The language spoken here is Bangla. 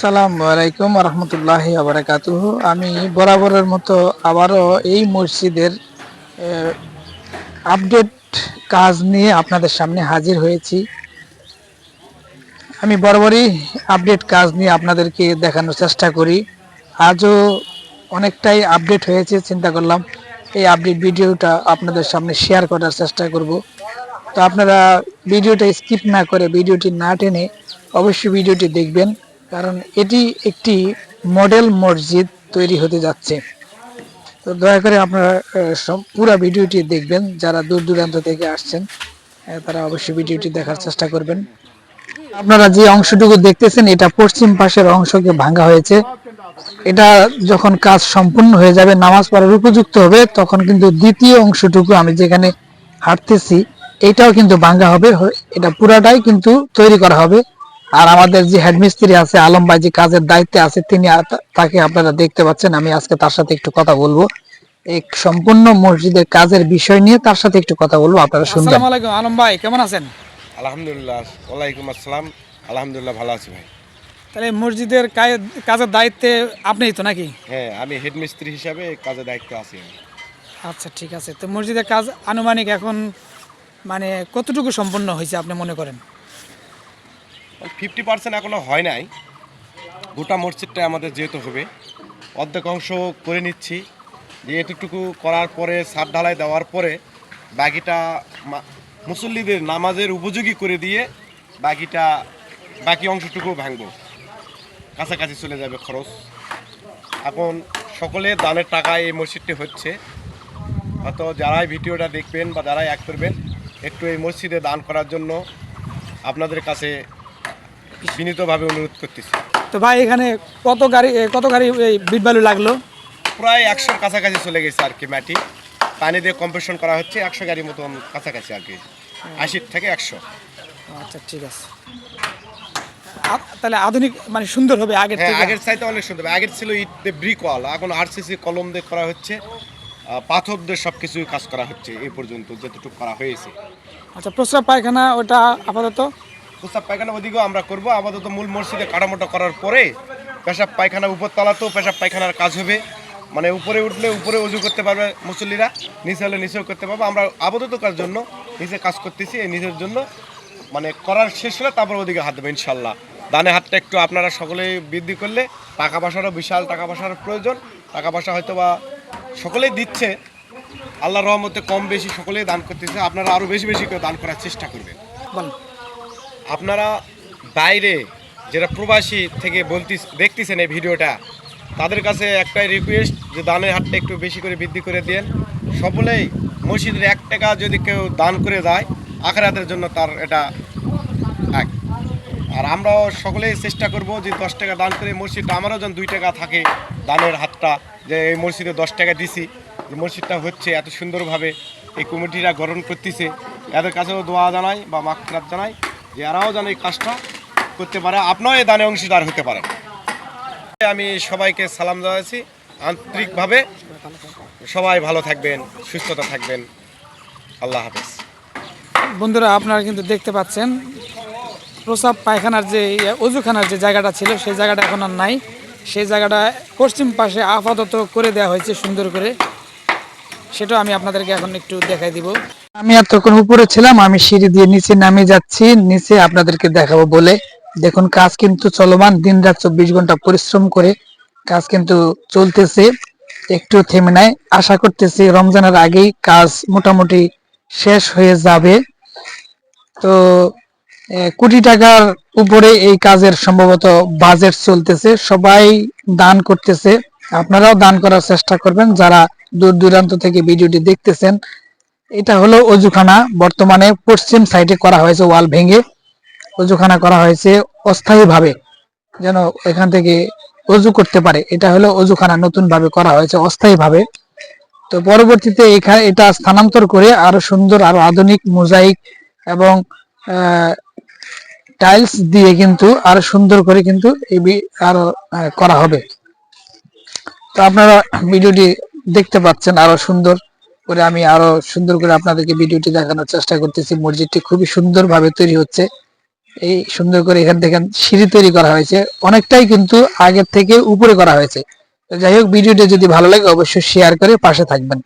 আসসালামু আলাইকুম রহমতুল্লাহ আবরাকাতুহ আমি বরাবরের মতো আবারও এই মসজিদের আপডেট কাজ নিয়ে আপনাদের সামনে হাজির হয়েছি। আমি বরাবরই আপডেট কাজ নিয়ে আপনাদেরকে দেখানোর চেষ্টা করি। আজও অনেকটাই আপডেট হয়েছে, চিন্তা করলাম এই আপডেট ভিডিওটা আপনাদের সামনে শেয়ার করার চেষ্টা করব। তো আপনারা ভিডিওটা স্কিপ না করে ভিডিওটি না টেনে অবশ্যই ভিডিওটি দেখবেন। কারণ এটি একটি মডেল মসজিদ তৈরি হতে যাচ্ছে। তো দয়া করে আপনারা পুরো ভিডিওটি দেখবেন। যারা দূর দূরান্ত থেকে আসছেন তারা অবশ্যই ভিডিওটি দেখার চেষ্টা করবেন। আপনারা যে অংশটুকু দেখতেছেন, এটা পশ্চিম পাশের অংশকে ভাঙা হয়েছে। এটা যখন কাজ সম্পূর্ণ হয়ে যাবে, নামাজ পড়ার উপযুক্ত হবে, তখন কিন্তু দ্বিতীয় অংশটুকু আমি যেখানে হাঁটতেছি, এটাও কিন্তু ভাঙ্গা হবে। এটা পুরাটাই কিন্তু তৈরি করা হবে। আর আমাদের যে হেডমিস্ত্রি আছে আলম ভাই যে কাজের দায়িত্বে আছে তিনি তাকে আপনারা দেখতে পাচ্ছেন। আমি আজকে তার সাথে একটু কথা বলব। এই সম্পূর্ণ মসজিদের কাজের বিষয় নিয়ে তার সাথে একটু কথা বলব আপনারা শুনবেন। আসসালামু আলাইকুম আলম ভাই কেমন আছেন? আলহামদুলিল্লাহ ওয়ালাইকুম আসসালাম। আলহামদুলিল্লাহ ভালো আছি ভাই। তাহলে মসজিদের কাজের দায়িত্বে আপনিই তো নাকি? হ্যাঁ আমি হেডমিস্ত্রি হিসাবে কাজে দায়িত্ব আছি আচ্ছা ঠিক আছে। তো মসজিদের কাজ আনুমানিক এখন মানে কতটুকু সম্পন্ন হয়েছে আপনি মনে করেন? ফিফটি পার্সেন্ট এখনও হয় নাই। গোটা মসজিদটা আমাদের যেহেতু হবে। অর্ধেক অংশ করে নিচ্ছি। যে এতটুকু করার পরে সাত ঢালাই দেওয়ার পরে, বাকিটা মুসল্লিদের নামাজের উপযোগী করে দিয়ে বাকিটা, বাকি অংশটুকু ভাঙবো। কাছাকাছি চলে যাবে খরচ। এখন সকলে দানের টাকায় এই মসজিদটি হচ্ছে। হয়তো যারাই ভিডিওটা দেখবেন বা যারাই এক করবেন, একটু এই মসজিদে দান করার জন্য আপনাদের কাছে বিনীতভাবে অনুরোধ করতেছি। তো ভাই এখানে কত গাড়ি কত গাড়ি এই বিট বালু লাগল? প্রায় একশোর কাছাকাছি চলে গেছে আর কি মাটি। পানি দিয়ে কম্প্রেশন করা হচ্ছে একশো গাড়ি মতন কাছাকাছি আর কি। আশির থেকে একশো। আচ্ছা ঠিক আছে। তাহলে আধুনিক মানে সুন্দর হবে আগের হ্যাঁ থেকে? আগের চাইতে অনেক সুন্দর হবে। আগের ছিল ইট দিয়ে ব্রিক ওয়াল এখন আরসিসি কলম দিয়ে করা হচ্ছে। পাথর দিয়ে সব কিছুই কাজ করা হচ্ছে এই পর্যন্ত যতটুকু করা হয়েছে। আচ্ছা প্রস্রাব পায়খানা ওটা আপাতত? প্রস্তাব পায়খানা ওদিকেও আমরা করব। আপাতত মূল মসজিদে কাটামোটা করার পরে পেশাব পায়খানা উপরতলাতেও পেশাব পায়খানার কাজ হবে। মানে উপরে উঠলে উপরে উজু করতে পারবে মুসল্লিরা, নিচে হলে নিচেও করতে পারবে। আমরা আপাতত কার জন্য নিচে কাজ করতেছি, এই নিজের জন্য। মানে করার শেষ হলে তারপর ওদিকে হাত দেবে ইনশাল্লাহ দানে হাতটা একটু আপনারা সকলেই বৃদ্ধি করলে টাকা পয়সারও বিশাল টাকা পয়সার প্রয়োজন। টাকা পয়সা হয়তো বা সকলেই দিচ্ছে। আল্লাহ রহমতে কম বেশি সকলেই দান করতেছে। আপনারা আরও বেশি বেশি করে দান করার চেষ্টা করবেন। আপনারা বাইরে যারা প্রবাসী থেকে বলতে দেখতেছেন এই ভিডিওটা, তাদের কাছে একটাই রিকোয়েস্ট যে দানের হাতটা একটু বেশি করে বৃদ্ধি করে দেন। সকলেই মসজিদের এক টাকা যদি কেউ দান করে যায় আখরাতের জন্য তার এটা এক। আর আমরাও সকলেই চেষ্টা করব যে দশ টাকা দান করে মসজিদটা, আমারও যেন দুই টাকা থাকে দানের হাতটা, যে এই মসজিদে দশ টাকা দিছি, যে মসজিদটা হচ্ছে এত সুন্দরভাবে এই কমিটিরা গঠন করতেছে। এদের কাছেও দোয়া জানাই বা মাকরাত জানাই। যে এরাও যেন এই কাজটা করতে পারে, আপনিও এই দানে অংশীদার হতে পারেন। আমি সবাইকে সালাম জানাচ্ছি। আন্তরিকভাবে সবাই ভালো থাকবেন, সুস্থতা থাকবেন। আল্লাহ হাফেজ। বন্ধুরা, আপনারা কিন্তু দেখতে পাচ্ছেন, প্রসাব পায়খানার যে, অজুখানার যে জায়গাটা ছিল, সেই জায়গাটা এখন আর নাই। সেই জায়গাটা পশ্চিম পাশে আপাতত করে দেওয়া হয়েছে সুন্দর করে। সেটাও আমি আপনাদেরকে এখন একটু দেখাই দিব। আমি এতক্ষণ উপরে ছিলাম, আমি সিঁড়ি দিয়ে নিচে নামে যাচ্ছি। নিচে আপনাদেরকে দেখাবো বলে। দেখুন, কাজ কিন্তু চলমান। দিন রাত চব্বিশ ঘণ্টা পরিশ্রম করে কাজ কিন্তু চলতেছে। একটু থেমে নাই। আশা করতেছি রমজানের আগেই কাজ মোটামুটি শেষ হয়ে যাবে। তো কোটি টাকার উপরে এই কাজের সম্ভবত বাজেট চলতেছে। সবাই দান করতেছে। আপনারাও দান করার চেষ্টা করবেন। যারা দূর দূরান্ত থেকে ভিডিওটি দেখতেছেন এটা হলো অজুখানা। বর্তমানে পশ্চিম সাইডে করা হয়েছে ওয়াল ভেঙে। অজুখানা করা হয়েছে অস্থায়ী ভাবে যেন এখান থেকে অজু করতে পারে। এটা হলো অজুখানা নতুন ভাবে করা হয়েছে অস্থায়ী ভাবে তো পরবর্তীতে এখানে এটা স্থানান্তর করে আরও সুন্দর, আরও আধুনিক, মোজাইক এবং টাইলস দিয়ে কিন্তু আরও সুন্দর করে কিন্তু আরও করা হবে। তো আপনারা ভিডিওটি দেখতে পাচ্ছেন আরও সুন্দর। করে আমি আরও সুন্দর করে আপনাদেরকে ভিডিওটি দেখানোর চেষ্টা করতেছি। মসজিদটি খুবই সুন্দরভাবে তৈরি হচ্ছে। এই সুন্দর করে এখান থেকে সিঁড়ি তৈরি করা হয়েছে। অনেকটাই কিন্তু আগের থেকে উপরে করা হয়েছে। যাই হোক ভিডিওটি যদি ভালো লাগে, অবশ্যই শেয়ার করে পাশে থাকবেন।